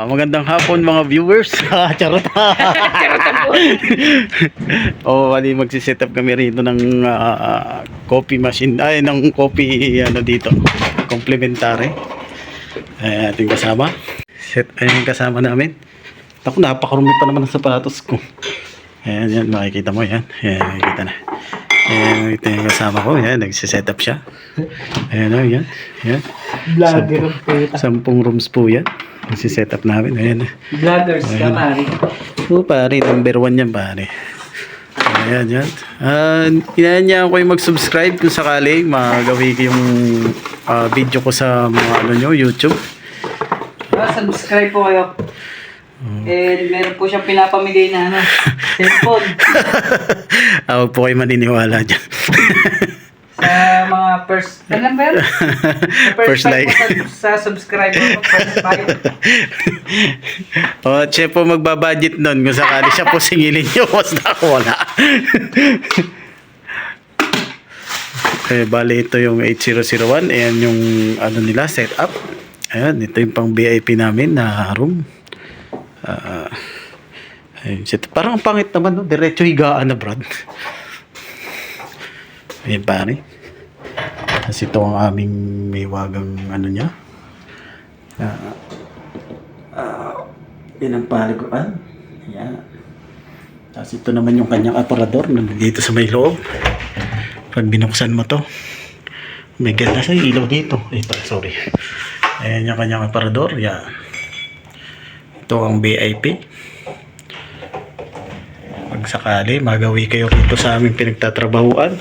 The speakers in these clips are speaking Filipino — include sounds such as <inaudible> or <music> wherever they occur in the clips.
Ah, magandang hapon mga viewers. <laughs> Ah, Charot. oh, <laughs> ali magsi-set up kami rito ng ah, coffee machine ay ng coffee ano dito. Complementary. Ay, ating kasama. Set ay yung kasama namin. Ako napakarumi pa naman ng sapatos ko. Ayan, yan, makikita mo yan. Ayan, makikita na. Ayan, ito yung kasama ko. Ayan, nagsiset up siya. Ayan, oh, yan. Ayan. Vlogger of Kuya. Sampung rooms po yan. Nagsiset up namin. Ayan. Vloggers ka, pare. Oo, pare. Number one yan, pare. Ayan, yan. Uh, inanyayahan ko yung mag-subscribe kung sakali magawi yung ah, video ko sa mga ano nyo, YouTube. Ah, subscribe po kayo. And meron po siyang pinapamigay na ano, <laughs> cellphone. Ah, Huwag po kayo maniniwala dyan. Sa mga first, alam ba yun? Sa <laughs> First five like. po Sa, sa subscriber ko, first five. <laughs> o, siya po magbabudget nun kung sakali siya po singilin nyo. Basta ako wala. eh, bali ito yung 8001. Ayan yung ano nila, setup. Ayan, ito yung pang VIP namin na room. Ah, ayun, set- parang ang pangit naman, no? Diretso higaan na, Brad. Ayan, pare. Kasi ito ang aming may wagang ano niya. Ah, ah, yan ang paliguan. Ayan. Tapos ito naman yung kanyang aparador na dito sa may loob. Pag binuksan mo to, may ganda sa ilaw dito. Ito, sorry. Ayan yung kanyang aparador. Yan. Ito ang VIP. Pag sakali, magawi kayo rito sa aming pinagtatrabahuan.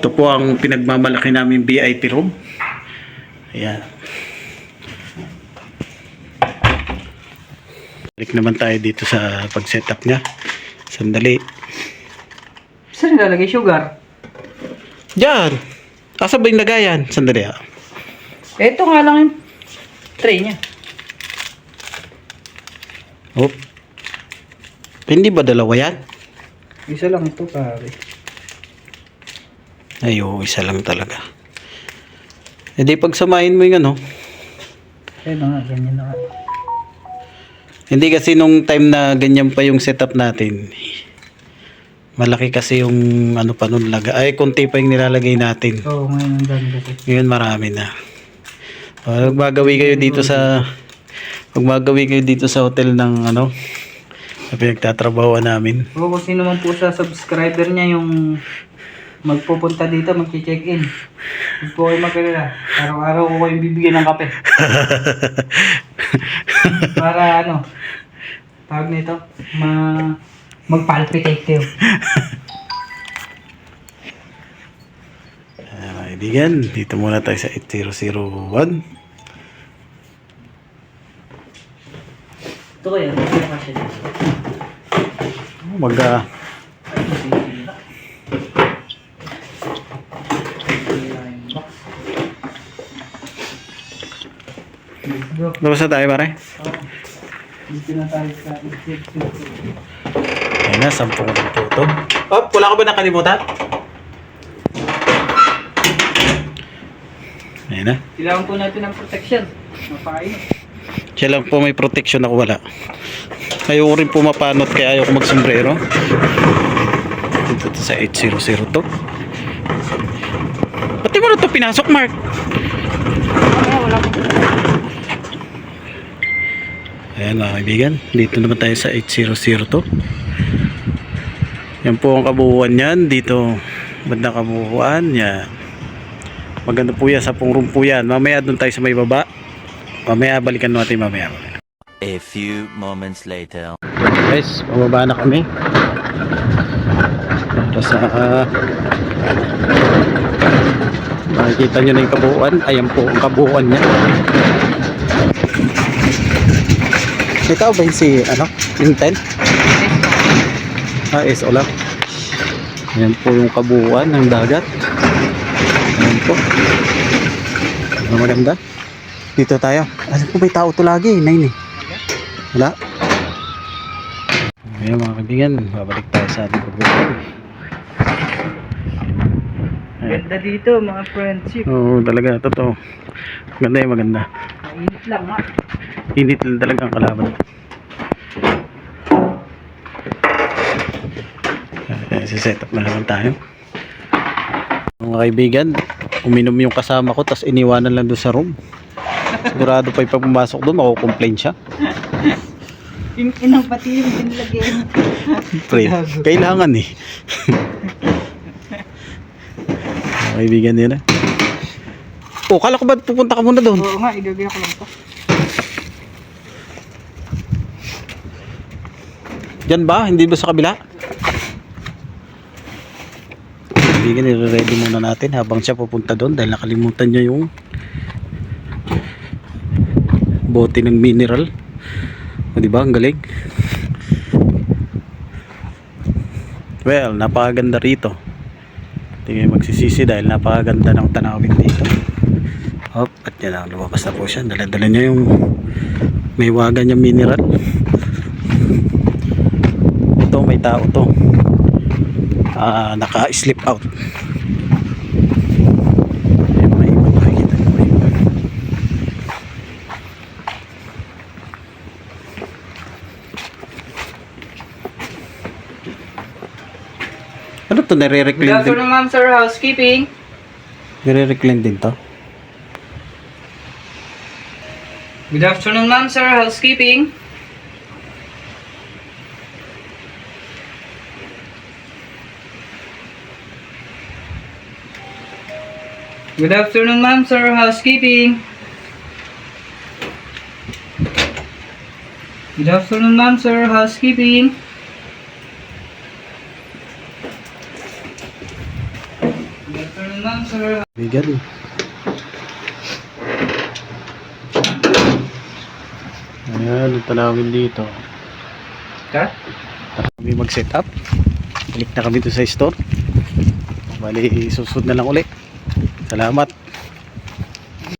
Ito po ang pinagmamalaki namin VIP room. Ayan. Balik naman tayo dito sa pag-setup niya. Sandali. Saan nilalagay sugar? Diyan! Asa ba yung lagayan? Sandali ah. Ito nga lang yung tray niya. Oh. Hindi ba dalawa yan? Isa lang ito, pare. Ay, oo, isa lang talaga. E di pagsamahin mo yung ano. Ayun na nga, ganyan na nga. Hindi kasi nung time na ganyan pa yung setup natin. Malaki kasi yung ano pa nun laga. Ay, konti pa yung nilalagay natin. Oo, ngayon ang ganda ko. Ngayon marami na. Uh, magawi kayo dito sa magawi kayo dito sa hotel ng ano na pinagtatrabahoan namin. Oo, kung sino man po sa subscriber niya yung magpupunta dito, mag-check-in. Huwag po kayo magkalala. Araw-araw ko kayong bibigyan ng kape. <laughs> Para ano, tawag nito, ma mag-palpitate kayo. Uh, mga kaibigan, dito muna tayo sa 8001. Ito kaya, ito na kasi dito. Mag ah, Bro, labas na tayo pare. dito na tayo sa Ayun na, 10 ng tuto. Oh, wala ka ba nakalimutan? Ayun na. Kailangan po natin ng protection. Mapain. Siya lang po may protection ako wala. Ayoko rin po mapanot kaya ayoko magsombrero. Dito to sa 800 to. Pati mo na to pinasok, Mark. Ayan mga kaibigan, dito naman tayo sa 800 to. Yan po ang kabuuan yan. Dito, bandang kabuuan. Yan. Maganda po yan, sa room po yan. Mamaya doon tayo sa may baba. Mamaya balikan natin mamaya. A few moments later. Guys, pababa na kami. Para sa ah, makikita nyo na yung kabuuan. Ayan po ang kabuuan niya. Ikaw ba yung si, ano, yung 10? Ah, SO lang. Ayan po yung kabuuan ng dagat. Ayan po. Ano maganda? Dito tayo. Alam po may tao to lagi, nine eh. Wala. Ngayon mga kaibigan, babalik tayo sa ating. Ayan. Ganda dito, mga friendship. Oo, talaga, totoo. Maganda yung maganda. Mainit lang ha. Init lang talaga ang kalaban. Eh, set up na naman tayo. Mga kaibigan, uminom yung kasama ko tapos iniwanan lang doon sa room. Sigurado pa yung pag pumasok doon, mako-complain siya. Yung inang pati yung pinlagyan. Pre, kailangan eh. Mga kaibigan nila. Oh, kala ko ba pupunta ka muna doon? Oo nga, igagaya ko lang to. Diyan ba? Hindi ba sa kabila? Kaibigan, nire-ready muna natin habang siya pupunta doon dahil nakalimutan niya yung bote ng mineral. O di ba? Ang galing. Well, napakaganda rito. Tingnan magsisisi dahil napakaganda ng tanawin dito. Hop, at yan ang lumabas na po siya. Dala-dala niya yung may waga niya mineral. Ito may tao to. Ah, naka-slip out. Ayun, may iba nakikita niyo, may iba. Ano to? Good Nire-reclaim din? afternoon, ma'am, sir. Housekeeping. Nire-reclaim din to? Good afternoon, ma'am, sir. Housekeeping. Good afternoon, ma'am, sir. Housekeeping. Good afternoon, ma'am, sir. Housekeeping. Bigan. Ayan, ang tanawin dito. Ka? kami mag-set up. Balik na kami to sa store. Bali, susunod na lang ulit. Salamat.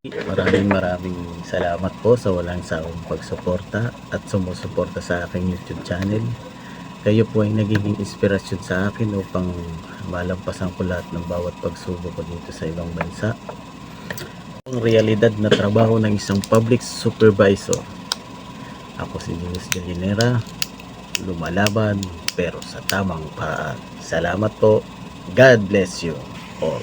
Maraming maraming salamat po sa walang sawang pagsuporta at sumusuporta sa aking YouTube channel. Kayo po ay nagiging inspirasyon sa akin upang malampasan ko lahat ng bawat pagsubok ko dito sa ibang bansa. Ang realidad na trabaho ng isang public supervisor. Ako si Luis Gallinera, lumalaban pero sa tamang paraan. Salamat po. God bless you all.